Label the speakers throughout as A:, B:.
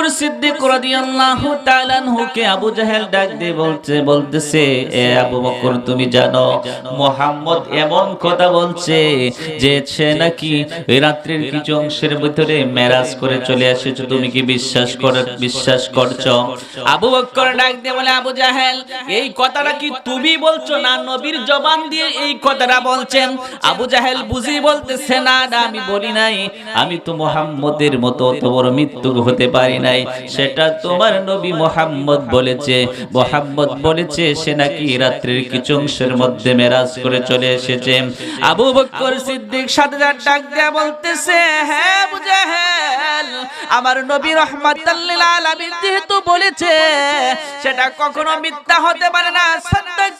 A: বকর সিদ্দিক রাদিয়াল্লাহু তাআলা আনহুকে আবু জাহেল ডাক দিয়ে বলছে, বলতেছে, এ আবু বকর তুমি জানো, মোহাম্মদ এমন কথা বলছে যে সে নাকি রাত্রির কিছু অংশের ভিতরে মেরাজ করে চলে এসেছে। তুমি কি বিশ্বাস করে, বিশ্বাস করছ? আবু বকর ডাক দিয়ে বলে, আবু জাহেল, এই কথাটা কি তুমি বলছো না নবীর জবান দিয়ে এই কথাটা বলছেন? আবু জাহেল বুঝি বলতেছে, না না, আমি বলি নাই। আমি তো মোহাম্মদের মতো অত বড় মৃত্যু হতে পারি নাই, সেটা তোমার নবী মোহাম্মদ বলেছে। মোহাম্মদ বলেছে, সে নাকি রাত্রির কিছু অংশের মধ্যে মেরাজ করে চলে এসেছে। আবু বকর সিদ্দিক সাথে ডাক দেয়া বলতেছে হ্যাঁ আবু জাহেল আমার নবী রহমাতাল্লিল আলামিন যেহেতু বলেছে, সেটা কখনো মিথ্যা হতে পারে না। সাদ্দাকতা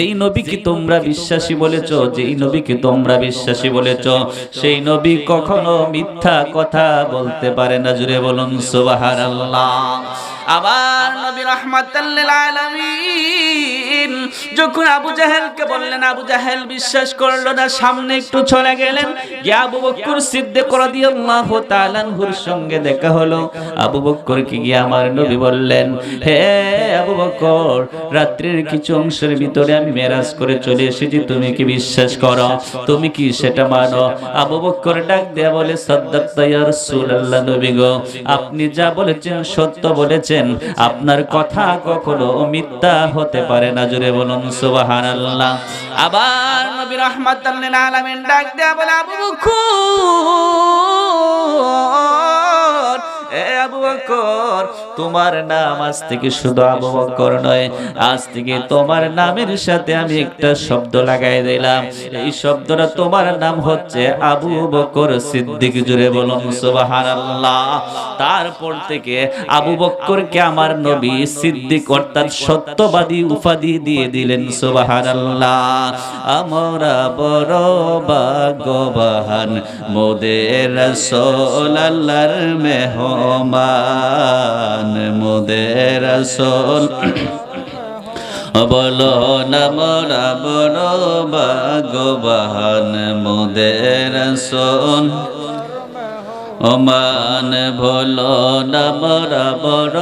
A: যেই নবীকে তোমরা বিশ্বাসী বলেছ, যেই নবীকে তোমরা বিশ্বাসী বলেছ, সেই নবী কখনো মিথ্যা কথা বলতে পারে না। জুড়ে বলুন, সুবহানাল্লাহ। আবার নবী রাহমাতাল্লিল আলামিন, যখন আবু জাহেলকে বললেন, আবু জাহেল বিশ্বাস করল না, সামনে একটু চলে গেলেন। গিয়ে আবু বকর সিদ্দিক রাদিয়াল্লাহু তাআলা আনহুর সঙ্গে দেখা হলো। আবু বকরকে গিয়ে আমার নবী বললেন, হে আবু বকর রাত্রির কিছু অংশের ভিতরে আমি মেরাজ করে চলে এসেছি, তুমি কি বিশ্বাস করো? তুমি কি সেটা মানো? আবু বকর ডাক দেয়া বলে সাদ্দাকতা ইয়া রাসূলুল্লাহ নবী গো, আপনি যা বলেছেন সত্য বলেছেন। আপনার কথা কখনো মিথ্যা হতে পারে না জুড়ে বলুন, সুবহানাল্লাহ। আবার নবী রাহমাতাল লিল আলামিন ডাক দেয়া বলে, আবু এ বকর, তোমার নাম আজ থেকে শুধু আবু বকর নয়, আজ থেকে তোমার নামের সাথে আমি একটা শব্দ লাগাই দিলাম। এই শব্দটা তোমার নাম হচ্ছে আবু বকর সিদ্দিক জুড়ে বলুন সুবহানাল্লাহ। তারপর থেকে আবু বকরকে আমার নবী সিদ্দিক অর্থাৎ সত্যবাদী উপাধি দিয়ে দিলেন সুবহানাল্লাহ। আমরা বড় ভাগ্যবান মোদের রাসূল আল্লাহর মেহমান মোদের রাসূল। বলো নমরা বড় ভাগ্যবান, মোদের রাসূল। ওমান ভোলো নমরা বড়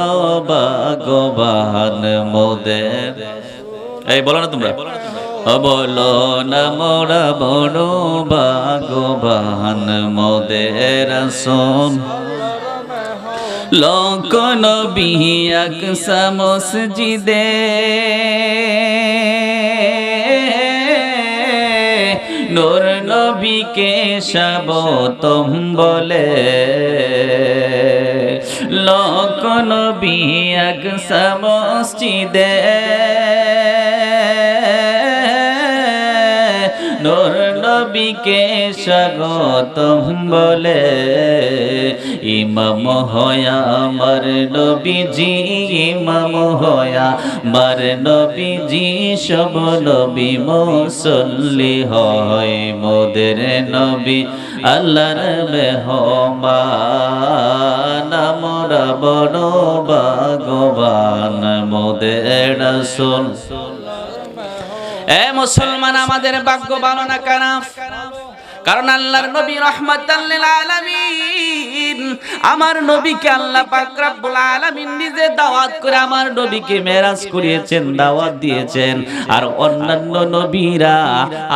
A: ভাগ্যবান, মোদের এই, বলো না তোমরা। বলো না মোরা বড় ভাগবান মোদের সোন লোক নবী আকসা মসজিদে। নূর নবীকে সবতম বলে। লোক নবী আকসা মসজিদে। নূর নবীকে স্বাগতম বলে ইমাম হয়া, আমার নবীজি, ইমাম হয়া মার নবীজি, সব নবী মুসল্লি হয় মোদের নবী। আল্লাহর মেহমান, আমরা বড় ভাগবান মোদের রাসূল। এ মুসলমান, আমাদের ভাগ্য ভালো না কারা কারণ আল্লাহর নবী রহমাতাল্লিল আলামিন, আমার নবীকে আল্লাহ পাক নিজে দাওয়াত করে আমার নবীকে মেরাজ করিয়েছেন, দাওয়াত দিয়েছেন। আর অন্যান্য নবীরা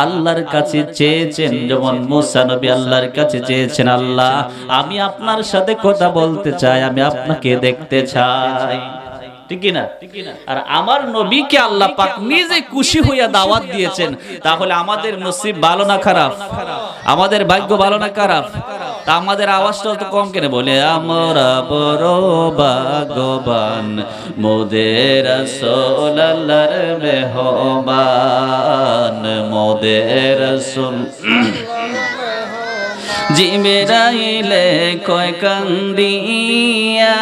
A: আল্লাহর কাছে চেয়েছেন, যেমন মুসা নবী আল্লাহর কাছে চেয়েছেন, আল্লাহ, আমি আপনার সাথে কথা বলতে চাই, আমি আপনাকে দেখতে চাই। ঠিক না আর আমার নবীকে আল্লাহ পাক নিজে খুশি হইয়া দাওয়াত দিয়েছেন। তাহলে আমাদের নসিব ভালো না খারাপ? আমাদের ভাগ্য ভালো না খারাপ? তা আমাদের আওয়াজটা তো কম কেন? বলে আমরা বড় ভাগ্যবান মোদের সোল আল্লাহর মেহমান মোদের সোল জিমেরাইলে কয় কান্দিয়া।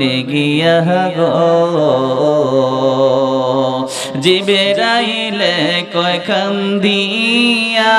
A: বলবেন গিয়া গো। জিবেরাইলে কয় কান্দিয়া